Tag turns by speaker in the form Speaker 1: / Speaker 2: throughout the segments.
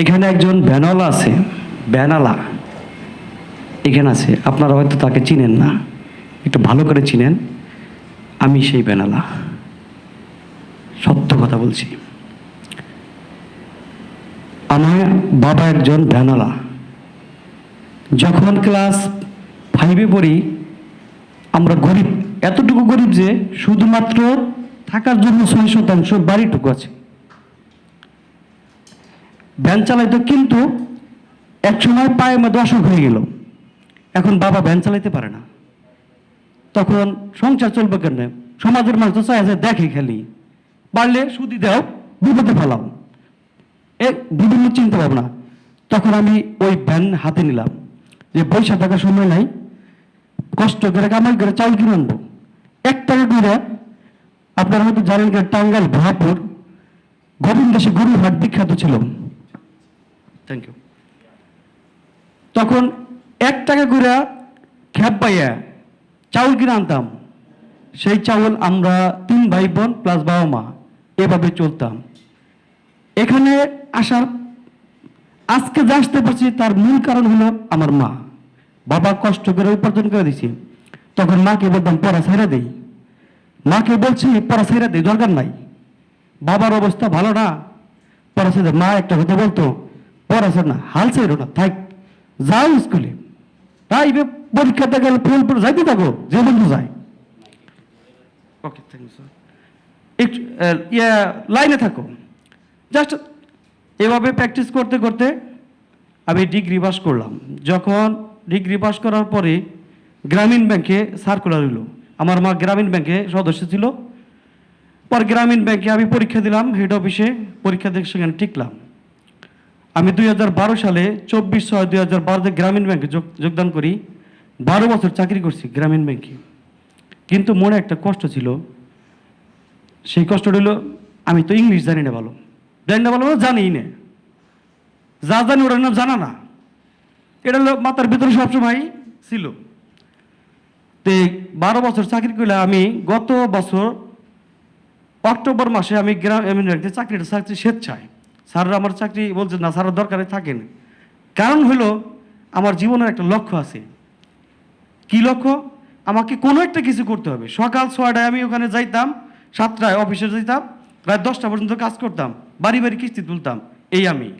Speaker 1: এখানে একজন ব্যানালা আছে, ব্যানালা। এখানে আছে, আপনারা হয়তো তাকে চিনেন না। একটু ভালো করে চিনেন। আমি সেই বেনালা সত্য কথা বলছি। আমার বাবা একজন বেনালা যখন ক্লাস ফাইভে পড়ি, আমরা গরিব, এতটুকু গরিব যে শুধুমাত্র থাকার জন্য ছয় শতাংশ বাড়িটুকু আছে। ভ্যান চালাইতো কিন্তু এক সময় পায়ে মধ্যে অসুখ হয়ে গেল। এখন বাবা ভ্যান চালাইতে পারে না। তখন সংসার চলবে কেন সমাজের মানুষ তো চাই দেখে খেলি। পারলে সুদি দাও, বিপদে ফেলাও। এ বিভিন্ন চিন্তা ভাবনা। তখন আমি ওই ভ্যান হাতে নিলাম। যে পয়সা থাকার সময় নাই। কষ্ট করে কামাই করে চাউল কিনে আনব। এক টাকা করে আপনারা হয়তো জানেন টাঙ্গাইল ভরাপুর গোবিন্দ গরুর হাট বিখ্যাত ছিল। থ্যাংক ইউ তখন এক টাকা করে খ্যাপ পাইয়া চাউল কিনে আনতাম। সেই চাউল আমরা তিন ভাই বোন প্লাস বাবা মা এভাবে চলতাম। এখানে আসার আজকে যে আসতে পারছি তার মূল কারণ হলো আমার মা। বাবা কষ্ট করে উপার্জন করে দিছি। তখন মাকে বলতাম, পড়া ছেড়ে দেই মাকে বলছি, পড়া ছেড়ে দেই দরকার নাই। বাবার অবস্থা ভালো না। পড়া ছেড়ে। মা একটা কথা বলতো পড়া ছেড়ে না হাল ছেড়ো না, থাক। যাও স্কুলে। তাই এবার পরীক্ষাতে গেলে ফুল পরে যাইতে থাকো, যে বন্ধু যায়। Okay thank you sir yeah লাইনে থাকো। জাস্ট এভাবে প্র্যাকটিস করতে করতে আমি ডিগ্রি পাস করলাম। যখন ডিগ্রি পাস করার পরে গ্রামীণ ব্যাংকে সার্কুলার হলো আমার মা গ্রামীণ ব্যাংকে সদস্য ছিল। পর গ্রামীণ ব্যাংকে আমি পরীক্ষা দিলাম হেড অফিসে পরীক্ষা দিয়ে সেখানে টিকলাম। আমি দুই হাজার বারো সালে চব্বিশ ছয় দুই হাজার বারোতে গ্রামীণ ব্যাংকে যোগ- যোগদান করি। বারো বছর চাকরি করছি গ্রামীণ ব্যাংকে। কিন্তু মনে একটা কষ্ট ছিল। সেই কষ্টটা হলো আমি তো ইংলিশ জানি না ভালো। জানি না ভালো মানে জানি না। যা জানি ওটার নাম জানা না। এটা হলো মাথার ভিতরে সবসময় ছিল। তে বারো বছর চাকরি করলে আমি গত বছর অক্টোবর মাসে আমি গ্রাম এমনি একটা চাকরিটা চাকরি স্বেচ্ছায়। স্যাররা আমার চাকরি বলছে, না, স্যারের দরকারে থাকেন। কারণ হলো, আমার জীবনের একটা লক্ষ্য আছে। কি লক্ষ্য? আমাকে কোনো একটা কিছু করতে হবে। সকাল ছয়টায় আমি ওখানে যাইতাম, সাতটায় অফিসে যাইতাম, রাত দশটা পর্যন্ত কাজ করতাম, বাড়ি বাড়ি কিস্তি তুলতাম, এই আমি।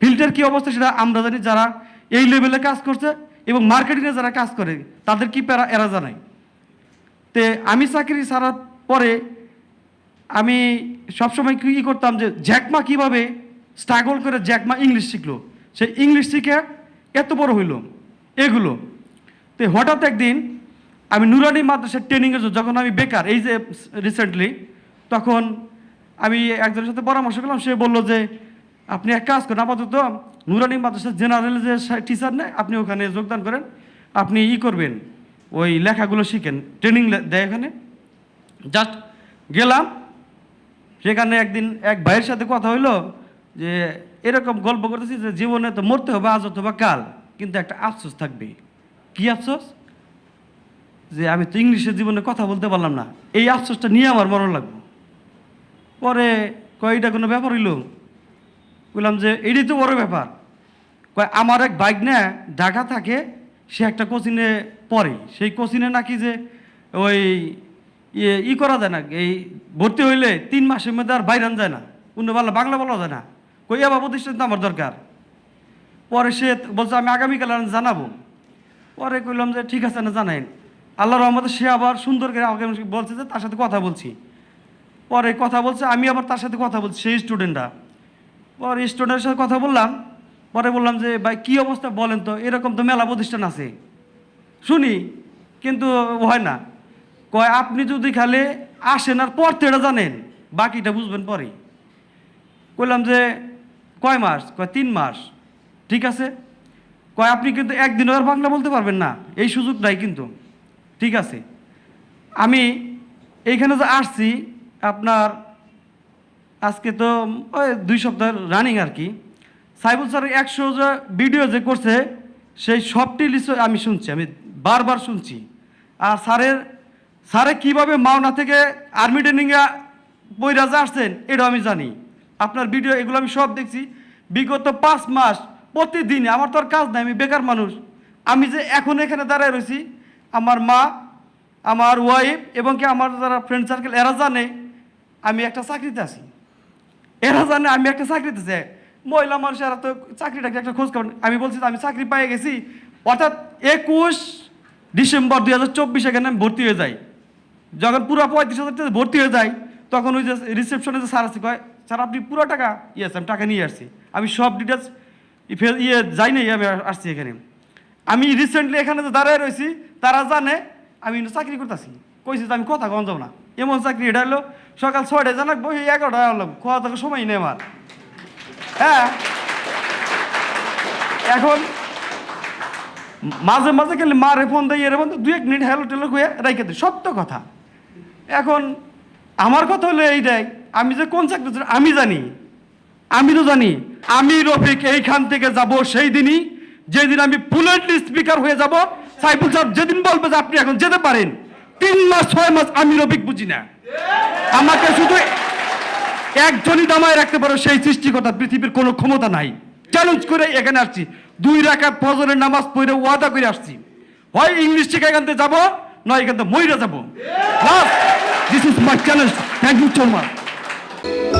Speaker 1: ফিল্ডের কি অবস্থা সেটা আমরা জানি, যারা এই লেভেলে কাজ করছে এবং মার্কেটিংয়ে যারা কাজ করে, তাদের কি প্যারা এরা জানাই তে আমি চাকরি ছাড়ার পরে আমি সবসময় কী করতাম যে জ্যাকমা কীভাবে স্ট্রাগল করে জ্যাকমা ইংলিশ শিখলো? সে ইংলিশ শিখে এত বড় হইল। এগুলো। তো হঠাৎ একদিন আমি নুরানি মাদ্রাসার ট্রেনিংয়ে যখন আমি বেকার, এই যে রিসেন্টলি তখন আমি একজনের সাথে পরামর্শ করলাম, সে বলল যে, আপনি এক কাজ করেন, আপাতত নুরানি মাদ্রাসার জেনারেল যে টিচার নেয় আপনি ওখানে যোগদান করেন, আপনি ই করবেন, ওই লেখাগুলো শিখেন ট্রেনিং দেয় এখানে জাস্ট গেলাম সেখানে একদিন এক ভাইয়ের সাথে কথা হইল যে, এরকম গল্প করতেছি যে জীবনে তো মরতে হবে আজ অথবা কাল, কিন্তু একটা আফসোস থাকবে। কি আফসোস? যে আমি তো ইংলিশের জীবনে কথা বলতে পারলাম না। এই আফসোসটা নিয়ে আমার মরণ লাগবে। পরে কয়টা কোনো ব্যাপার হইল? বললাম যে, এটাই তো বড় ব্যাপার। কয়, আমার এক বাইক না ঢাকা থাকে, সে একটা কোচিনে পড়ে। সেই কোচিনে নাকি যে ওই ইয়ে ই করা যায় না। এই ভর্তি হইলে তিন মাসের মধ্যে আর বাইরান যায় না। অন্য বাংলা বাংলা বলা যায় না। কই আবার প্রতিষ্ঠান তো আমার দরকার। পরে সে বলছে, আমি আগামীকাল জানাব। পরে কইলাম যে, ঠিক আছে না, জানাইন। আল্লাহ রহমতে সে আবার সুন্দর করে আমাকে বলছে যে, তার সাথে কথা বলছি। পরে কথা বলছে, আমি আবার তার সাথে কথা বলছি, সেই স্টুডেন্টরা পরে স্টুডেন্টের সাথে কথা বললাম। পরে বললাম যে, ভাই, কী অবস্থা বলেন তো? এরকম তো মেলা প্রতিষ্ঠান আছে। শুনি, কিন্তু হয় না। কয়, আপনি যদি খালি আসেন আর থেকে জানেন, বাকিটা বুঝবেন পরে। কইলাম যে, কয় মাস? কয়, তিন মাস। ঠিক আছে? কয়, আপনি কিন্তু একদিনও আর বাংলা বলতে পারবেন না। এই সুযোগ নাই কিন্তু। ঠিক আছে? আমি এইখানে যে আসছি, আপনার আজকে তো, ওই দুই সপ্তাহ রানিং আর কি। সাইবুল স্যার একশো যে ভিডিও যে করছে, সেই সবটি লিস্ট আমি শুনছি, আমি বারবার শুনছি। আর স্যারের স্যারে কীভাবে মাওনা থেকে আর্মি ট্রেনিংয়ে বইরাজা আসছেন, এটাও আমি জানি। আপনার ভিডিও, এগুলো আমি সব দেখছি। বিগত পাঁচ মাস প্রতিদিন আমার তো আর কাজ নাই, আমি বেকার মানুষ। আমি যে এখন এখানে দাঁড়ায় রয়েছি, আমার মা, আমার ওয়াইফ এবং কি আমার যারা ফ্রেন্ড সার্কেল এরা জানে আমি একটা চাকরিতে আছি। এরা জানে আমি একটা চাকরিতে যাই মহিলা মানুষ, এরা তো চাকরি টাকরি একটা খোঁজ খবর আমি বলছি আমি চাকরি পেয়ে গেছি। অর্থাৎ একুশ ডিসেম্বর দুই হাজার চব্বিশ এখানে আমি ভর্তি হয়ে যাই। যখন পুরো পঁয়ত্রিশ হাজার টাকা ভর্তি হয়ে যায়, তখন ওই যে রিসেপশনে যে স্যার আছে, কয়, স্যার, আপনি পুরো টাকা ইয়েস আমি টাকা নিয়ে আসছি। আমি সব ডিটেলস ইয়ে যাই নাই, আমি আসছি এখানে। আমি রিসেন্টলি এখানে যে দাঁড়ায় রয়েছি, তারা জানে, আমি চাকরি করতেছি। কইছি যে, আমি কথা কম যাব না। এমন চাকরি এটা হলো, সকাল ছয়টায় জানাকবো এই এগারোটায় আনলাম, খাওয়া থাকার সময় নেই আমার। হ্যাঁ? এখন মাঝে মাঝে গেলে মারে ফোন দেয়, এর মধ্যে দুই এক মিনিট হ্যালো টেলো হয়ে রেখে দিই সত্য কথা। এখন আমার কথা হলো এইটাই আমি যে কোন চাকরি আমি জানি, আমি তো জানি, আমি রফিক এইখান থেকে যাব সেই দিনই, যেদিন আমি ফুলেটলি স্পিকার হয়ে যাব, সাইফুল সাহেব যেদিন বলবে যে আপনি এখন যেতে পারেন, তিন মাস, ছয় মাস আমি রফিক বুঝি না। আমাকে শুধু একজনই দামায় রাখতে পারো, সেই সৃষ্টিকতা পৃথিবীর কোনো ক্ষমতা নাই। চ্যালেঞ্জ করে এখানে আসছি, দুই রাকাত ফজরের নামাজ পড়ে ওয়াদা করে আসছি। হয় ইংলিশ শিখে এখান থেকে যাব, নয় এখান থেকে মহিলা যাব। This is my challenge. Thank you so much.